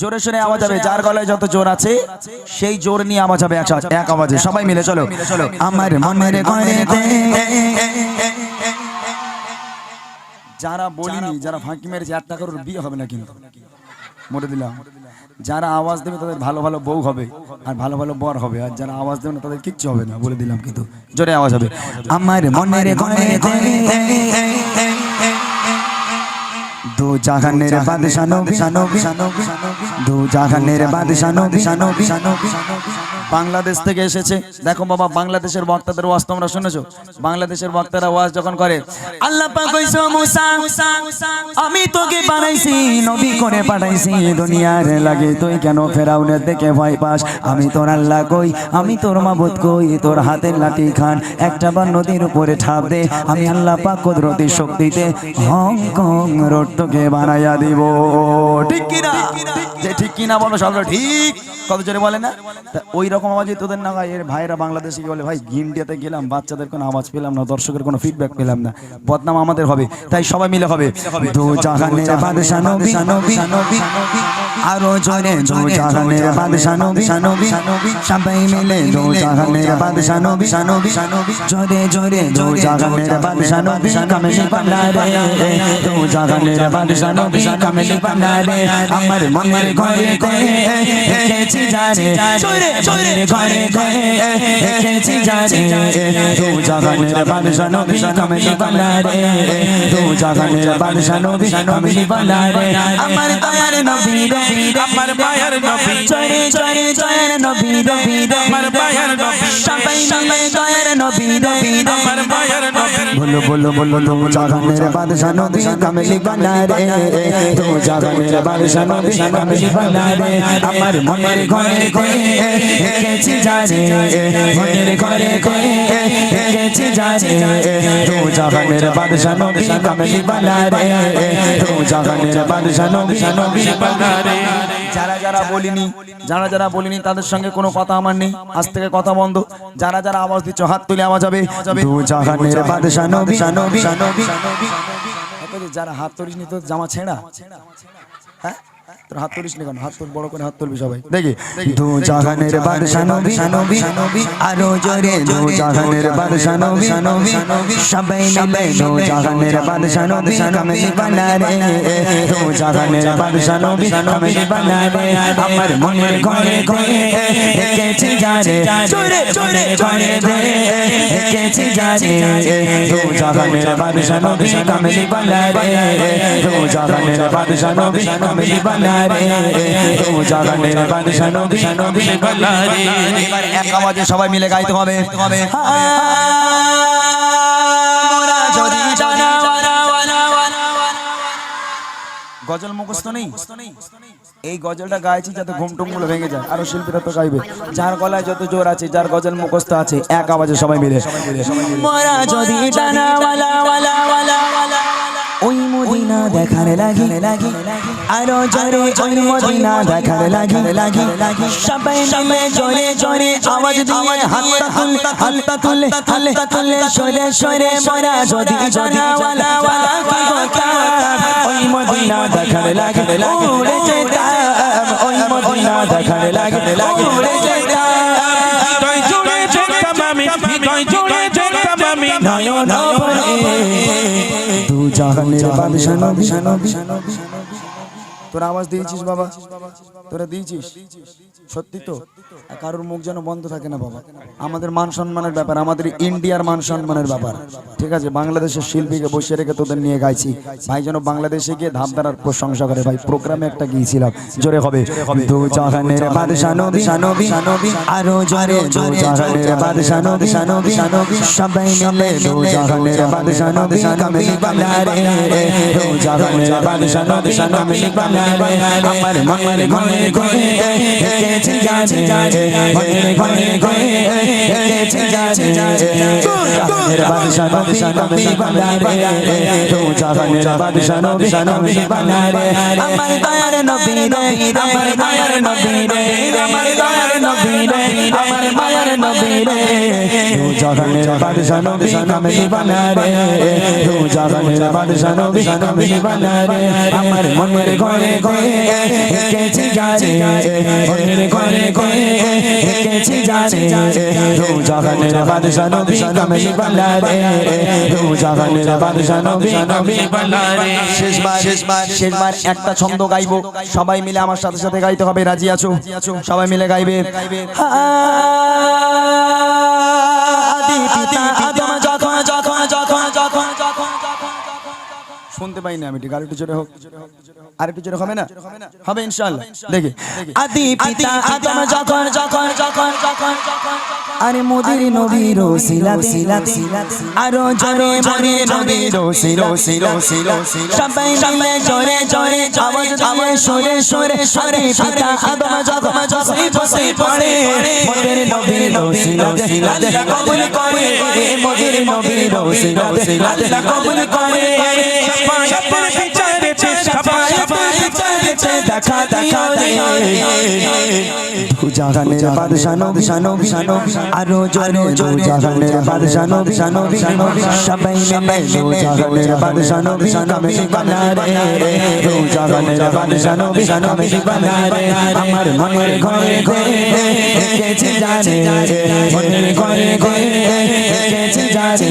জোরে শুনে আওয়াজ হবে যার গলায় যত জোর আছে সেই জোর নিয়ে আওয়াজ হবে এক আওয়াজে। সবাই মিলে চলো। আমার মনের ঘরেতে যারা বলিনি যারা ফাঁকি মেরেছে এক টাকার বিয়ে হবে না কিন্তু। মরে দিলাম। যারা আওয়াজ দেবে তাদের ভালো ভালো বউ হবে আর ভালো ভালো বর হবে আর যারা আওয়াজ দেবে না তাদের কিচ্ছু হবে না বলে দিলাম কিন্তু। জোরে আওয়াজ হবে। আমার মনের দু জাহানের বাদশা নবী। দু জাহানের বাদশা নবী। নবী। বাংলাদেশ থেকে এসেছে। দেখো বাবা, বাংলাদেশের বক্তাদের ওয়াজ তোমরা শুনেছো? বাংলাদেশের বক্তারা ওয়াজ যখন করে, আল্লাহ পাক কইছো মুসা, আমি তোকে বানাইছি, নবী করে পাঠাইছি, দুনিয়ার লাগে তুই কেন ফেরাউনের দেখে ভয় পাস? আমি তোর আল্লাহ কই, আমি তোর মাবুদ কই, তোর হাতের লাঠি খান, একটা বার নদীর উপরে ঠাপ দে, আমি আল্লাহ পাক কুদরতি শক্তিতে হংকং রোড তোকে বানাইয়া দিব। ঠিক কিনা? যে ঠিক কিনা বলো সব ঠিক। কত জোরে বলে না? ওই রকম আওয়াজই তোদের না ভাই? এর ভাইরা বাংলাদেশে গিয়ে বলে, ভাই ইন্ডিয়াতে গেলাম, বাচ্চাদের কোনো আওয়াজ পেলাম না, দর্শকের কোনো ফিডব্যাক পেলাম না। বদনাম আমাদের হবে, তাই সবাই মিলে হবে। দু জাহানের বাদশা নবী নবী আরও জোরে, দু জাহানের বাদশা নবী নবী সবাই মিলে দু জাহানের বাদশা নবী নবী জোরে জোরে, দু জাহানের বাদশা নবী, কামেলি পান্ডারে দু জাহানের বাদশা নবী, কামেলি পান্ডারে আমার মনের ঘরে ঘরে দেখেছি জানে জোরে জোরে ঘরে ঘরে দেখেছি জানে দু জাহানের বাদশা নবী কামেলি পান্ডারে দু জাহানের বাদশা নবী কামেলি পান্ডারে আমার দয়ার নবী রে আমার মায়ের নবী জয় জয় জয় নবী নবী আমার মায়ের নবী সবাই মিলে জয়ের নবী নবী আমার মায়ের নবী বলো বলো বলো দু বাদশা নবী কামেলি বানারে দু জাহানের বাদশা নবী কামেলি বানারে আমার মনের ঘরে ঘরে দেখেছি জানে মনের ঘরে ঘরে দেখেছি জানে দু জাহানের বাদশা নবী কামেলি বানারে দু জাহানের বাদশা নবী নবী বানারে। যারা যারা বলিনি যারা যারা বলিনি তাদের সঙ্গে কোনো কথা আমার নেই। আজ থেকে কথা বন্ধ। যারা যারা আওয়াজ দিচ্ছ হাত তুলে আওয়াজ হবে দু জাহানের বাদশা নবী নবী। নবী। যারা হাত তুলিস নি তো জামা ছেঁড়া? হ্যাঁ? তোর হাত তুলিস নি কেন হাত তোর বড় করে হাত তুলবি সবাই দেখি দু জাহানের বাদশা নবী নবী আরও জোরে দু জাহানের বাদশা নবী নবী সবাই মিলে দু জাহানের বাদশা নবী কামেলি বানারে দু জাহানের বাদশা নবী কামেলি বানারে আমার মনের ঘরে ঘরে দেখেছি জানে জোরে জোরে ঘরে ঘরে দেখেছি জানে দু জাহানের বাদশা নবী কামেলি বানারে দু জাহানের বাদশা নবী কামেলি আওয়াজে সবাই মিলে গাইতে হবে গজল মুখস্থ নেই এই গজলটা গাইছি যাতে ঘুমটুমগুলো ভেঙে যায় আরও শিল্পীরা তো গাইবে যার গলায় যত জোর আছে যার গজল মুখস্থ আছে এক আওয়াজে সবাই মিলে ওই মদিনা দেখার লাগি লাগি আরও জোরে ওই মদিনা দেখার লাগি লাগি লাগি সবাই মিলে জোরে জোরে আওয়াজ দিয়ে হাতটা তুলে হাতটা তুলে হাতটা তুলে সরে সরে মোরা যদি জানা ওয়ালা ওয়ালা কি কথা ওই মদিনা দেখার লাগি লাগি উড়ে যেতাম ওই মদিনা দেখার লাগি লাগি উড়ে যেতাম হৃদয় জুড়ে যেতাম আমি হৃদয় জুড়ে যেতাম আমি নয়ন ভরে দু জাহানের বাদশা নবী নবী নবী তোরা আওয়াজ দিয়েছিস বাবা। তোরা দিয়েছিস? সত্যি তো? কারোর মুখ যেন বন্ধ থাকে না বাবা। আমাদের মান সম্মানের ব্যাপার, আমাদের ইন্ডিয়ার মান সম্মানের ব্যাপার। ঠিক আছে, বাংলাদেশের শিল্পীকে বসিয়ে রেখে তোদের নিয়ে গাইছি। ভাই যেন বাংলাদেশে গিয়ে ধাপধারার প্রশংসা করে। ভাই প্রোগ্রামে একটা গিয়েছিলাম। জোরে হবে। দু জাহানের বাদশা ঘরে দেখেছি জানে মনের ঘরে ঘরে দেখেছি জানে জাহানের বাদশা নবী কামেলি বানারে দু জাহানের বাদশা নবী কামেলি বানারে আমার দয়ার নবী রে আমার দয়ার নবী রে আমার দয়ার নবী রে আমার নবী নবী রে দু জাহানের বাদশা নবী কামলি বানা রে দু জাহানের বাদশা নবী কামলি বানা রে আমার মনের ঘরে ঘরে এঁকেছি যারে মনের ঘরে ঘরে এঁকেছি যারে দু জাহানের বাদশা নবী কামলি বানা রে দু জাহানের বাদশা নবী কামলি বানা রে শেষবার শেষবার শেষবার একটা ছন্দ গাইবো। সবাই মিলে আমার সাথে সাথে গাইতে হবে। রাজি আছো? সবাই মিলে গাইবে। শুনতে পাই না আমি গাড়িটি জোরে হোক। আরেকটু জোরে হবে না হবে ইনশাআল্লাহ দেখি আদি পিতা আদম যখন যখন যখন যখন আরে মোদির নবীর সিলাতে সিলাতে আরও জোরে জোরে নবীর সিলো সিলো সিলো সবাই মিলে জোরে জোরে আওয়াজ দিয়ে সরে সরে সরে পিতা আদম যখন যখন বসে পড়ে মোদির নবীর সিলো সিলাতে কবুল করে মোদির নবীর সিলো সিলাতে কবুল করে দেখা দেখা জাহানের বাদশা নবী নবী নবী আরও জোরে জোরে জাহানের বাদশা নবী নবী নবী সবাই মিলে জাহানের বাদশা নবী নবী বানা রে জাহানের বাদশা নবী নবী বানা রে আমার মনের ঘরে ঘরে এঁকেছি জানে মনের ঘরে ঘরে এঁকেছি জানে